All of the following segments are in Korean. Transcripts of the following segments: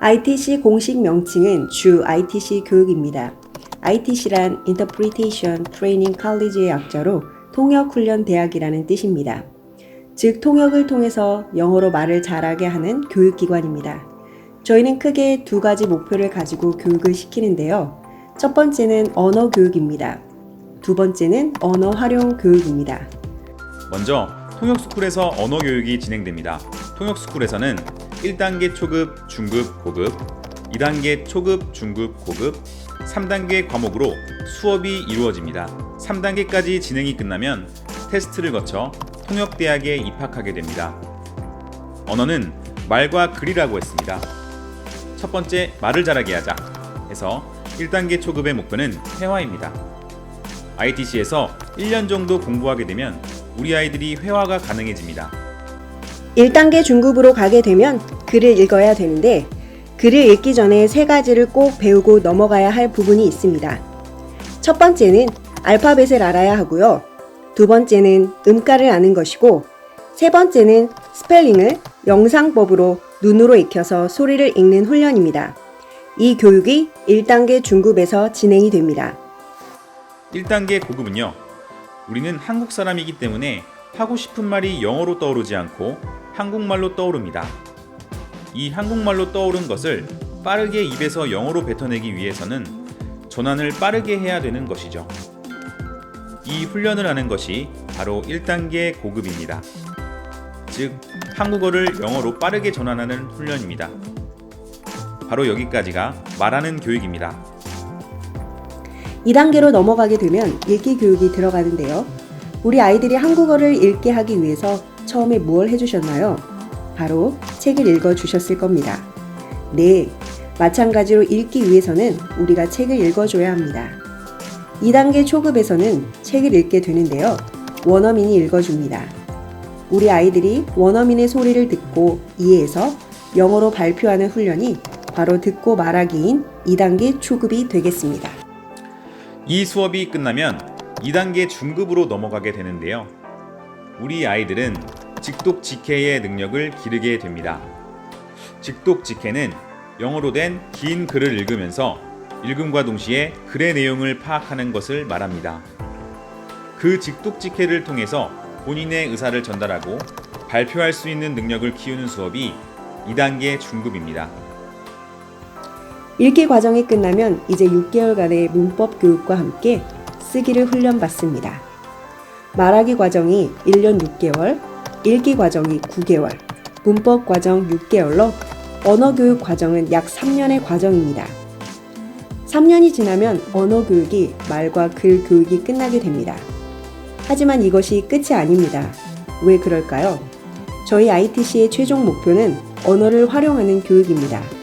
ITC 공식 명칭은 주 ITC 교육입니다. ITC란 Interpretation Training College의 약자로 통역훈련 대학이라는 뜻입니다. 즉 통역을 통해서 영어로 말을 잘하게 하는 교육기관입니다. 저희는 크게 두 가지 목표를 가지고 교육을 시키는데요. 첫 번째는 언어 교육입니다. 두 번째는 언어 활용 교육입니다. 먼저 통역스쿨에서 언어 교육이 진행됩니다. 통역스쿨에서는 1단계 초급, 중급, 고급, 2단계 초급, 중급, 고급, 3단계 과목으로 수업이 이루어집니다. 3단계까지 진행이 끝나면 테스트를 거쳐 통역대학에 입학하게 됩니다. 언어는 말과 글이라고 했습니다. 첫 번째, 말을 잘하게 하자 해서 1단계 초급의 목표는 회화입니다. ITC에서 1년 정도 공부하게 되면 우리 아이들이 회화가 가능해집니다. 1단계 중급으로 가게 되면 글을 읽어야 되는데 글을 읽기 전에 세 가지를 꼭 배우고 넘어가야 할 부분이 있습니다. 첫 번째는 알파벳을 알아야 하고요. 두 번째는 음가를 아는 것이고 세 번째는 스펠링을 영상법으로 눈으로 익혀서 소리를 읽는 훈련입니다. 이 교육이 1단계 중급에서 진행이 됩니다. 1단계 고급은요. 우리는 한국 사람이기 때문에 하고 싶은 말이 영어로 떠오르지 않고 한국말로 떠오릅니다. 이 한국말로 떠오른 것을 빠르게 입에서 영어로 뱉어내기 위해서는 전환을 빠르게 해야 되는 것이죠. 이 훈련을 하는 것이 바로 1단계 고급입니다. 즉, 한국어를 영어로 빠르게 전환하는 훈련입니다. 바로 여기까지가 말하는 교육입니다. 2단계로 넘어가게 되면 읽기 교육이 들어가는데요. 우리 아이들이 한국어를 읽게 하기 위해서 처음에 무엇 해주셨나요? 바로 책을 읽어 주셨을 겁니다. 네. 마찬가지로 읽기 위해서는 우리가 책을 읽어줘야 합니다. 2단계 초급에서는 책을 읽게 되는데요. 원어민이 읽어줍니다. 우리 아이들이 원어민의 소리를 듣고 이해해서 영어로 발표하는 훈련이 바로 듣고 말하기인 2단계 초급이 되겠습니다. 이 수업이 끝나면 2단계 중급으로 넘어가게 되는데요. 우리 아이들은 직독 직해의 능력을 기르게 됩니다. 직독 직해는 영어로 된 긴 글을 읽으면서 읽음과 동시에 글의 내용을 파악하는 것을 말합니다. 그 직독 직해를 통해서 본인의 의사를 전달하고 발표할 수 있는 능력을 키우는 수업이 2단계 중급입니다. 읽기 과정이 끝나면 이제 6개월간의 문법 교육과 함께 쓰기를 훈련받습니다. 말하기 과정이 1년 6개월, 읽기 과정이 9개월, 문법 과정 6개월로 언어 교육 과정은 약 3년의 과정입니다. 3년이 지나면 언어 교육이 말과 글 교육이 끝나게 됩니다. 하지만 이것이 끝이 아닙니다. 왜 그럴까요? 저희 ITC의 최종 목표는 언어를 활용하는 교육입니다.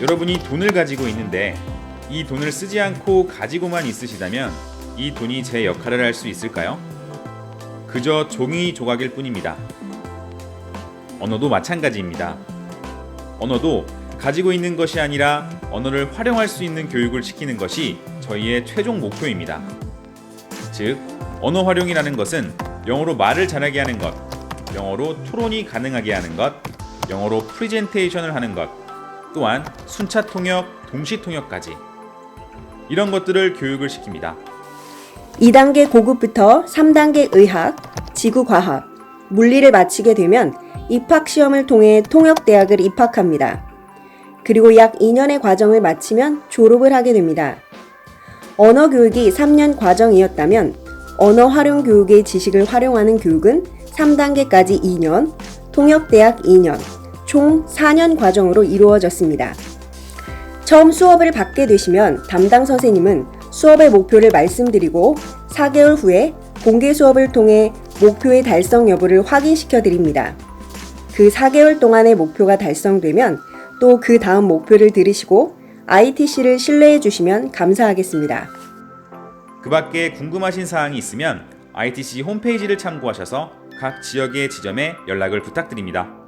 여러분이 돈을 가지고 있는데 이 돈을 쓰지 않고 가지고만 있으시다면 이 돈이 제 역할을 할 수 있을까요? 그저 종이 조각일 뿐입니다. 언어도 마찬가지입니다. 언어도 가지고 있는 것이 아니라 언어를 활용할 수 있는 교육을 시키는 것이 저희의 최종 목표입니다. 즉, 언어 활용이라는 것은 영어로 말을 잘하게 하는 것, 영어로 토론이 가능하게 하는 것, 영어로 프리젠테이션을 하는 것, 또한 순차 통역, 동시 통역까지 이런 것들을 교육을 시킵니다. 2단계 고급부터 3단계 의학, 지구과학, 물리를 마치게 되면 입학 시험을 통해 통역 대학을 입학합니다. 그리고 약 2년의 과정을 마치면 졸업을 하게 됩니다. 언어 교육이 3년 과정이었다면 언어 활용 교육의 지식을 활용하는 교육은 3단계까지 2년, 통역 대학 2년, 총 4년 과정으로 이루어졌습니다. 처음 수업을 받게 되시면 담당 선생님은 수업의 목표를 말씀드리고 4개월 후에 공개 수업을 통해 목표의 달성 여부를 확인시켜 드립니다. 그 4개월 동안의 목표가 달성되면 또 그 다음 목표를 들으시고 ITC를 신뢰해 주시면 감사하겠습니다. 그 밖에 궁금하신 사항이 있으면 ITC 홈페이지를 참고하셔서 각 지역의 지점에 연락을 부탁드립니다.